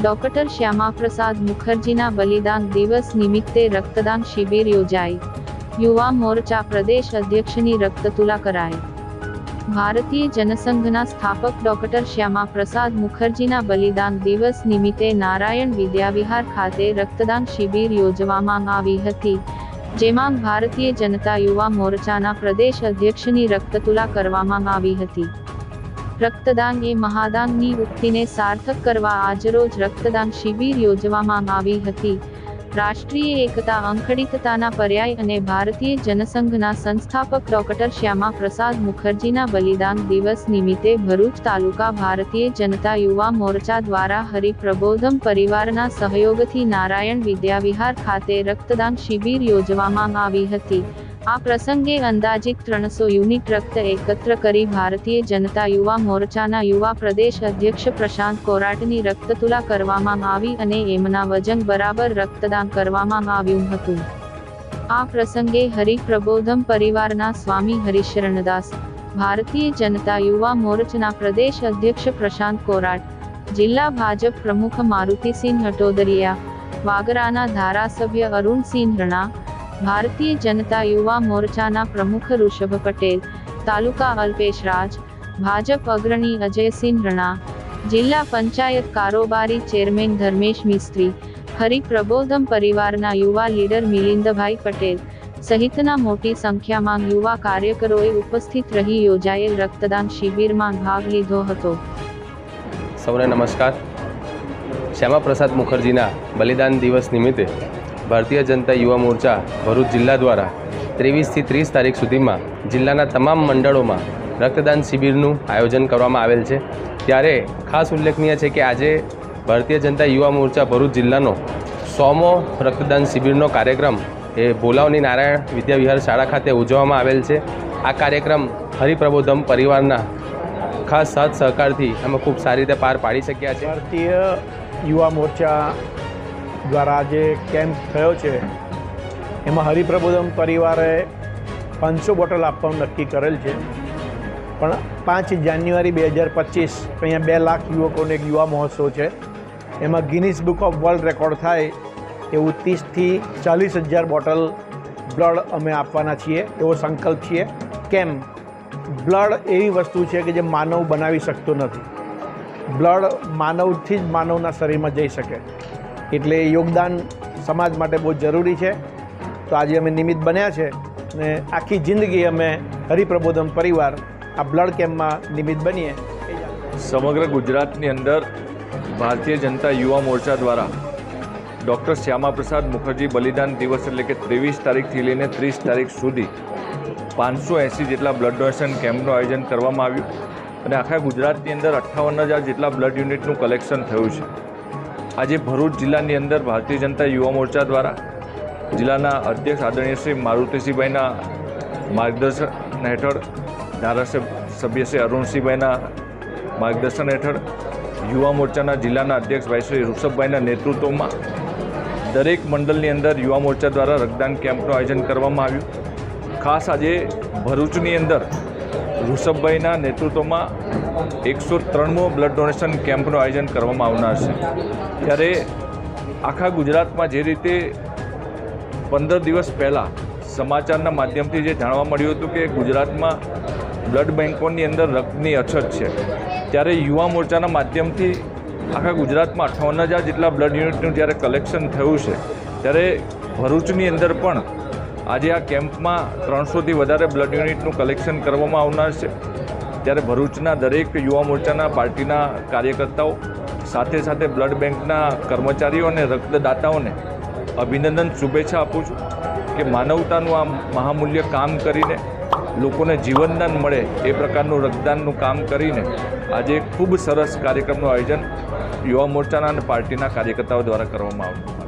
Doctor Shyamaprasad મુખર્જીના બલિદાન દિવસ નિમિત્તે રક્તદાન શિબિર યોજાઈ. યુવા મોરચા પ્રદેશ અધ્યક્ષની રક્તતુલા કરાઈ. ભારતીય જનસંઘના સ્થાપક ડોક્ટર શ્યામા પ્રસાદ મુખર્જીના બલિદાન દિવસ નિમિત્તે નારાયણ વિદ્યાવિહાર ખાતે રક્તદાન શિબિર યોજવામાં આવી હતી, જેમાં ભારતીય જનતા યુવા મોરચાના પ્રદેશ અધ્યક્ષની રક્તતુલા કરવામાં આવી હતી. રક્તદાન એ મહાદાનની ઉક્તિને સાર્થક કરવા આજરોજ રક્તદાન શિબિર યોજવામાં આવી હતી. રાષ્ટ્રીય એકતા અંખડિતતાના પર્યાય અને ભારતીય જનસંઘના સંસ્થાપક ડોક્ટર શ્યામા પ્રસાદ મુખર્જીના બલિદાન દિવસ નિમિત્તે ભરૂચ તાલુકા ભારતીય જનતા યુવા મોરચા દ્વારા હરિપ્રબોધમ પરિવારના સહયોગથી નારાયણ વિદ્યાવિહાર ખાતે રક્તદાન શિબિર યોજવામાં આવી હતી. આ પ્રસંગે અંદાજિત ત્રણસો યુનિટ રક્ત એકત્ર કરી ભારતીય જનતા યુવા મોરચાના યુવા પ્રદેશ અધ્યક્ષ પ્રશાંત કોરાટની રક્તતુલા કરવામાં આવી અને એમના વજન બરાબર રક્તદાન કરવામાં આવ્યું હતું. આ પ્રસંગે હરિપ્રબોધમ પરિવારના સ્વામી હરિશરણદાસ, ભારતીય જનતા યુવા મોરચાના પ્રદેશ અધ્યક્ષ પ્રશાંત કોરાટ, જિલ્લા ભાજપ પ્રમુખ મારુતિસિંહ હટોદરિયા, વાગરાના ધારાસભ્ય અરુણસિંહ રણા ભારતીય જનતા યુવા મોરચાના પ્રમુખ ઋષભ પટેલ, તાલુકા અલ્પેશ રાજ, ભાજપ અગ્રણી અજયસિંહ રણા, જિલ્લા પંચાયત કારોબારી ચેરમેન ધર્મેશ મિસ્ત્રી, હરિપ્રબોધમ પરિવારના યુવા લીડર મિલિંદભાઈ પટેલ સહિતના મોટી સંખ્યામાં યુવા કાર્યકરોએ ઉપસ્થિત રહી યોજાયેલ રક્તદાન શિબિરમાં ભાગ લીધો હતો. સૌને નમસ્કાર. શ્યામાપ્રસાદ મુખર્જીના બલિદાન દિવસ નિમિત્તે ભારતીય જનતા યુવા મોરચા ભરૂચ જિલ્લા દ્વારા ત્રેવીસથી ત્રીસ તારીખ સુધીમાં જિલ્લાના તમામ મંડળોમાં રક્તદાન શિબિરનું આયોજન કરવામાં આવેલ છે. ત્યારે ખાસ ઉલ્લેખનીય છે કે આજે ભારતીય જનતા યુવા મોરચા ભરૂચ જિલ્લાનો સોમો રક્તદાન શિબિરનો કાર્યક્રમ એ ભોલાવની નારાયણ વિદ્યાવિહાર શાળા ખાતે ઉજવવામાં આવેલ છે. આ કાર્યક્રમ હરિપ્રબોધમ પરિવારના ખાસ સાથ સહકારથી અમે ખૂબ સારી રીતે પાર પાડી શક્યા છે. ભારતીય યુવા મોરચા દ્વારા જે કેમ્પ થયો છે, એમાં હરિપ્રબોધમ પરિવારે પાંચસો બોટલ આપવાનું નક્કી કરેલ છે. પણ પાંચ જાન્યુઆરી બે હજાર પચીસ, અહીંયા બે લાખ યુવકોને એક યુવા મહોત્સવ છે. એમાં Guinness book of world record થાય એવું ત્રીસથી ચાલીસ હજાર બોટલ બ્લડ અમે આપવાના છીએ, એવો સંકલ્પ છીએ કેમ? બ્લડ એવી વસ્તુ છે કે જે માનવ બનાવી શકતો નથી. બ્લડ માનવથી જ માનવના શરીરમાં જઈ શકે. એટલે યોગદાન સમાજ માટે બહુ જરૂરી છે. તો આજે અમે નિમિત્ત બન્યા છે ને આખી જિંદગી અમે હરિપ્રબોધન પરિવાર આ બ્લડ કેમ્પમાં નિમિત્ત બનીએ. સમગ્ર ગુજરાતની અંદર ભારતીય જનતા યુવા મોરચા દ્વારા ડૉક્ટર શ્યામા પ્રસાદ મુખર્જી બલિદાન દિવસ એટલે કે ત્રેવીસ તારીખથી લઈને ત્રીસ તારીખ સુધી પાંચસો એંસી જેટલા બ્લડ ડોનેશન કેમ્પનું આયોજન કરવામાં આવ્યું. અને આખા ગુજરાતની અંદર અઠ્ઠાવન હજાર જેટલા બ્લડ યુનિટનું કલેક્શન થયું છે. આજે ભરૂચ જિલ્લાની અંદર ભારતીય જનતા યુવા મોરચા દ્વારા જિલ્લાના અધ્યક્ષ આદરણીય શ્રી મારુતિસિંહભાઈના માર્ગદર્શન હેઠળ ધારાસભ્ય શ્રી અરુણસિંહભાઈના માર્ગદર્શન હેઠળ યુવા મોરચાના જિલ્લાના અધ્યક્ષ ભાઈ શ્રી ઋષભભાઈના નેતૃત્વમાં દરેક મંડળની અંદર યુવા મોરચા દ્વારા રક્તદાન કેમ્પનું આયોજન કરવામાં આવ્યું. ખાસ આજે ભરૂચની અંદર ઋષભભાઈના નેતૃત્વમાં એકસો ત્રણમો બ્લડ ડોનેશન કેમ્પનું આયોજન કરવામાં આવનાર છે. ત્યારે આખા ગુજરાતમાં જે રીતે પંદર દિવસ પહેલાં સમાચારના માધ્યમથી જે જાણવા મળ્યું હતું કે ગુજરાતમાં બ્લડ બેન્કોની અંદર રક્તની અછત છે, ત્યારે યુવા મોરચાના માધ્યમથી આખા ગુજરાતમાં અઠાવન હજાર જેટલા બ્લડ યુનિટનું જ્યારે કલેક્શન થયું છે, ત્યારે ભરૂચની અંદર પણ આજે આ કેમ્પમાં ત્રણસોથી વધારે બ્લડ યુનિટનું કલેક્શન કરવામાં આવનાર છે. ત્યારે ભરૂચના દરેક યુવા મોરચાના પાર્ટીના કાર્યકર્તાઓ, સાથે સાથે બ્લડ બેંકના કર્મચારીઓ અને રક્તદાતાઓને અભિનંદન, શુભેચ્છા આપું છું કે માનવતાનું આ મહામૂલ્ય કામ કરીને લોકોને જીવનદાન મળે એ પ્રકારનું રક્તદાનનું કામ કરીને આજે ખૂબ સરસ કાર્યક્રમનું આયોજન યુવા મોરચાના અને પાર્ટીના કાર્યકર્તાઓ દ્વારા કરવામાં આવ્યું.